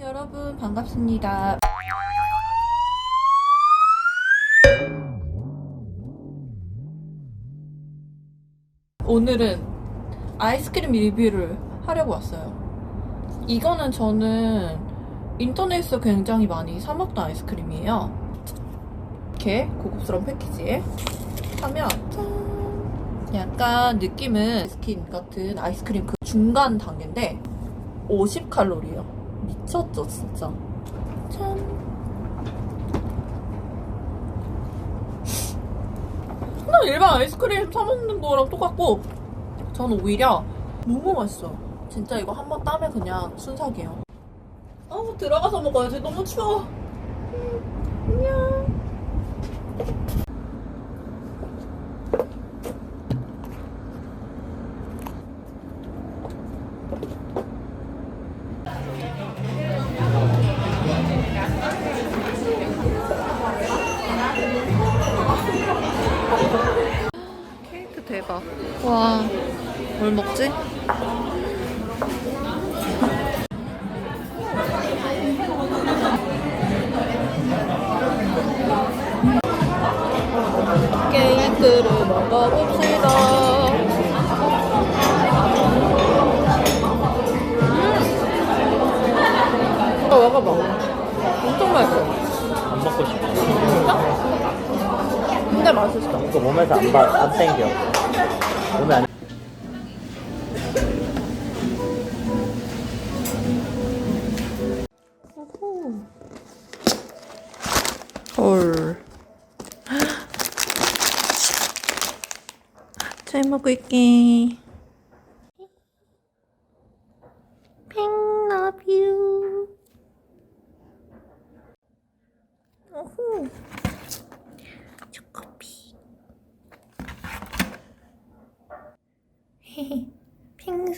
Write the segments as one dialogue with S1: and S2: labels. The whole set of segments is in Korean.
S1: 여러분 반갑습니다. 오늘은 아이스크림 리뷰를 하려고 왔어요. 이거는 저는 인터넷에서 굉장히 많이 사먹던 아이스크림이에요. 이렇게 고급스러운 패키지에 하면 짠! 약간 느낌은 스킨 같은 아이스크림 그 중간 단계인데 50칼로리요. 미쳤죠, 진짜. 짠. 그냥 일반 아이스크림 사먹는 거랑 똑같고, 저는 오히려 너무 맛있어요. 진짜 이거 한 번 따면 그냥 순삭이에요. 아, 들어가서 먹어야지. 너무 추워. 음, 안녕. 대박. 와, 뭘 먹지? 케이크를 먹어봅시다. 음! 아, 먹어봐. 엄청 맛있어.
S2: 안 먹고 싶어.
S1: 근데 맛있어.
S2: 이거 몸에서 안, 봐, 안 땡겨. 몸에 안
S1: 헐. 잘 먹을게.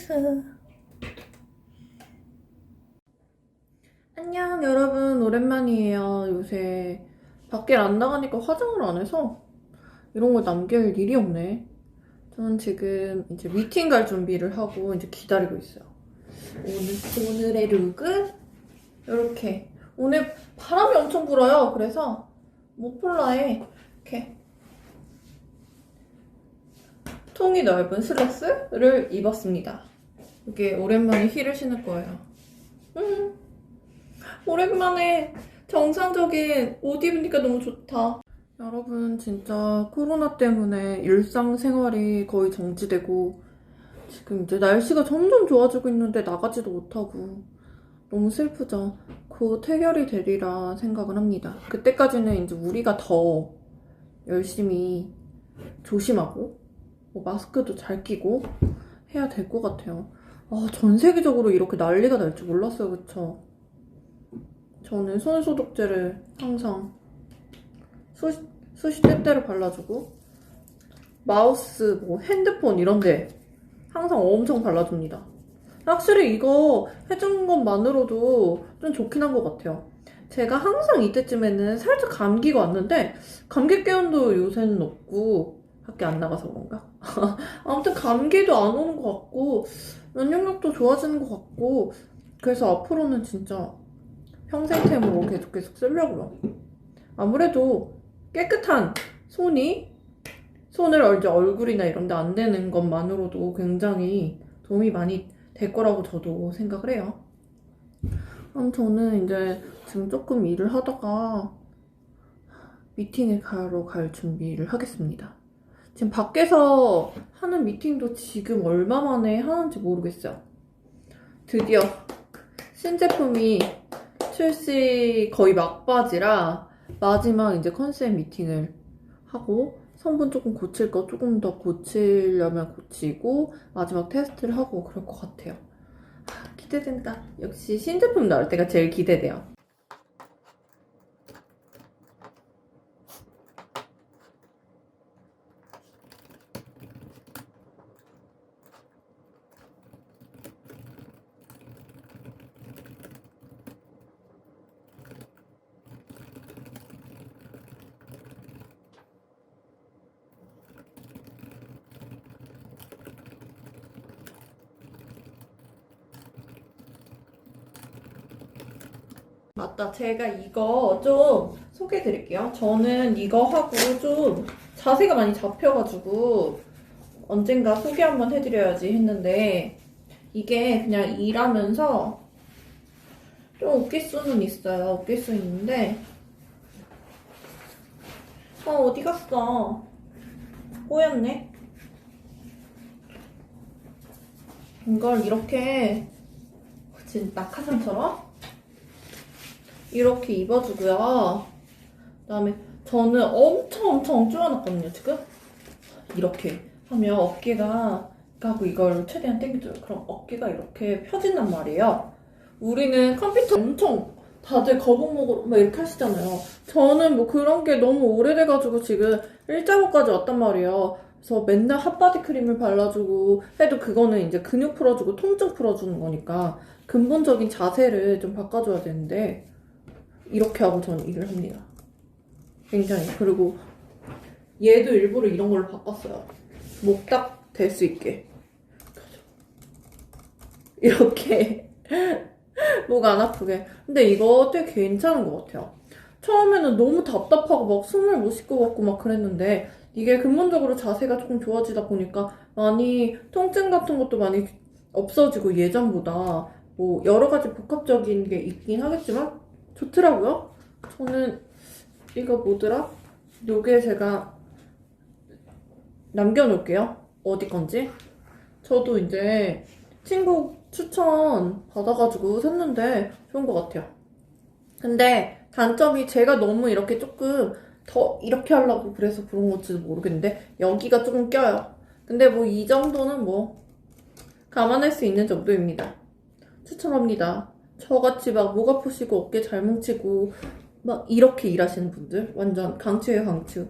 S1: 핑스. 안녕 여러분. 오랜만이에요. 요새 밖에 안 나가니까 화장을 안 해서 이런 걸 남길 일이 없네. 저는 지금 이제 미팅 갈 준비를 하고 이제 기다리고 있어요. 오늘, 오늘의 룩은 이렇게. 오늘 바람이 엄청 불어요. 그래서 모폴라에 이렇게 통이 넓은 슬랙스를 입었습니다 이게 오랜만에 힐을 신을 거예요 음. 오랜만에 정상적인 옷 입으니까 너무 좋다. 여러분, 진짜 코로나 때문에 일상생활이 거의 정지되고, 지금 이제 날씨가 점점 좋아지고 있는데 나가지도 못하고, 너무 슬프죠. 곧 해결이 되리라 생각을 합니다. 그때까지는 이제 우리가 더 열심히 조심하고, 뭐 마스크도 잘 끼고 해야 될 것 같아요. 아, 전 세계적으로 이렇게 난리가 날 줄 몰랐어요, 그쵸? 저는 손소독제를 항상 수시, 수시 때때로 발라주고 마우스, 뭐 핸드폰 이런데 항상 엄청 발라줍니다. 확실히 이거 해준 것만으로도 좀 좋긴 한 것 같아요. 제가 항상 이때쯤에는 살짝 감기가 왔는데 감기 기운도 요새는 없고 밖에 안 나가서 그런가? 아무튼 감기도 안 오는 것 같고 면역력도 좋아지는 것 같고 그래서 앞으로는 진짜 평생템으로 계속 계속 쓰려고요. 아무래도 깨끗한 손이 손을 이제 얼굴이나 이런 데안 대는 것만으로도 굉장히 도움이 많이 될 거라고 저도 생각을 해요. 그럼 저는 이제 지금 조금 일을 하다가 미팅에 가러 갈 준비를 하겠습니다. 지금 밖에서 하는 미팅도 지금 얼마 만에 하는지 모르겠어요. 드디어 신제품이 출시 거의 막바지라 마지막 이제 컨셉 미팅을 하고 성분 조금 고칠 거 조금 더 고치려면 고치고 마지막 테스트를 하고 그럴 것 같아요. 아, 기대된다. 역시 신제품 나올 때가 제일 기대돼요. 맞다. 제가 이거 좀 소개해 드릴게요. 저는 이거 하고 좀 자세가 많이 잡혀가지고 언젠가 소개 한번 해드려야지 했는데 이게 그냥 일하면서 좀 웃길 수는 있어요. 웃길 수 있는데 어 어디 갔어? 꼬였네. 이걸 이렇게 그치 낙하산처럼 이렇게 입어주고요. 그다음에 저는 엄청 엄청 쪼아놨거든요 지금 이렇게 하면 어깨가 하고 이걸 최대한 당겨줘요. 그럼 어깨가 이렇게 펴진단 말이에요. 우리는 컴퓨터 엄청 다들 거북목으로 막 이렇게 하시잖아요. 저는 뭐 그런 게 너무 오래돼가지고 지금 일자고까지 왔단 말이에요. 그래서 맨날 핫바디 크림을 발라주고 해도 그거는 이제 근육 풀어주고 통증 풀어주는 거니까 근본적인 자세를 좀 바꿔줘야 되는데 이렇게 하고 저는 일을 합니다. 굉장히. 그리고 얘도 일부러 이런 걸로 바꿨어요. 목딱 될 수 있게. 이렇게. 목 안 아프게. 근데 이거 되게 괜찮은 것 같아요. 처음에는 너무 답답하고 막 숨을 못쉴것 같고 막 그랬는데 이게 근본적으로 자세가 조금 좋아지다 보니까 많이 통증 같은 것도 많이 없어지고 예전보다 뭐 여러 가지 복합적인 게 있긴 하겠지만 좋더라고요. 저는 이거 뭐더라? 요게 제가 남겨놓을게요. 어디 건지. 저도 이제 친구 추천 받아가지고 샀는데 좋은 것 같아요. 근데 단점이 제가 너무 이렇게 조금 더 이렇게 하려고 그래서 그런 건지도 모르겠는데 여기가 조금 껴요. 근데 뭐 이 정도는 뭐 감안할 수 있는 정도입니다. 추천합니다. 저같이 막 목 아프시고 어깨 잘 뭉치고 막 이렇게 일하시는 분들 완전 강추예요 강추.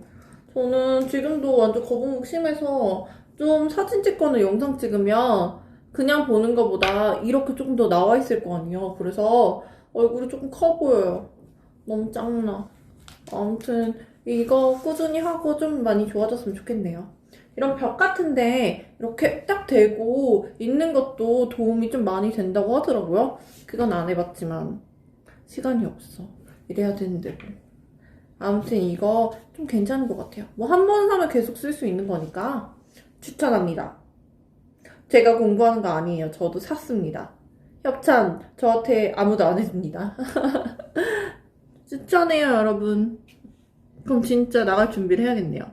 S1: 저는 지금도 완전 거북목 심해서 좀 사진 찍거나 영상 찍으면 그냥 보는 것보다 이렇게 조금 더 나와 있을 거 아니에요. 그래서 얼굴이 조금 커 보여요. 너무 짱나. 아무튼 이거 꾸준히 하고 좀 많이 좋아졌으면 좋겠네요. 이런 벽 같은데 이렇게 딱 대고 있는 것도 도움이 좀 많이 된다고 하더라고요. 그건 안 해봤지만 시간이 없어. 이래야 되는데. 아무튼 이거 좀 괜찮은 것 같아요. 뭐 한 번 사면 계속 쓸 수 있는 거니까 추천합니다. 제가 공부하는 거 아니에요. 저도 샀습니다. 협찬 저한테 아무도 안 해줍니다. 추천해요, 여러분. 그럼 진짜 나갈 준비를 해야겠네요.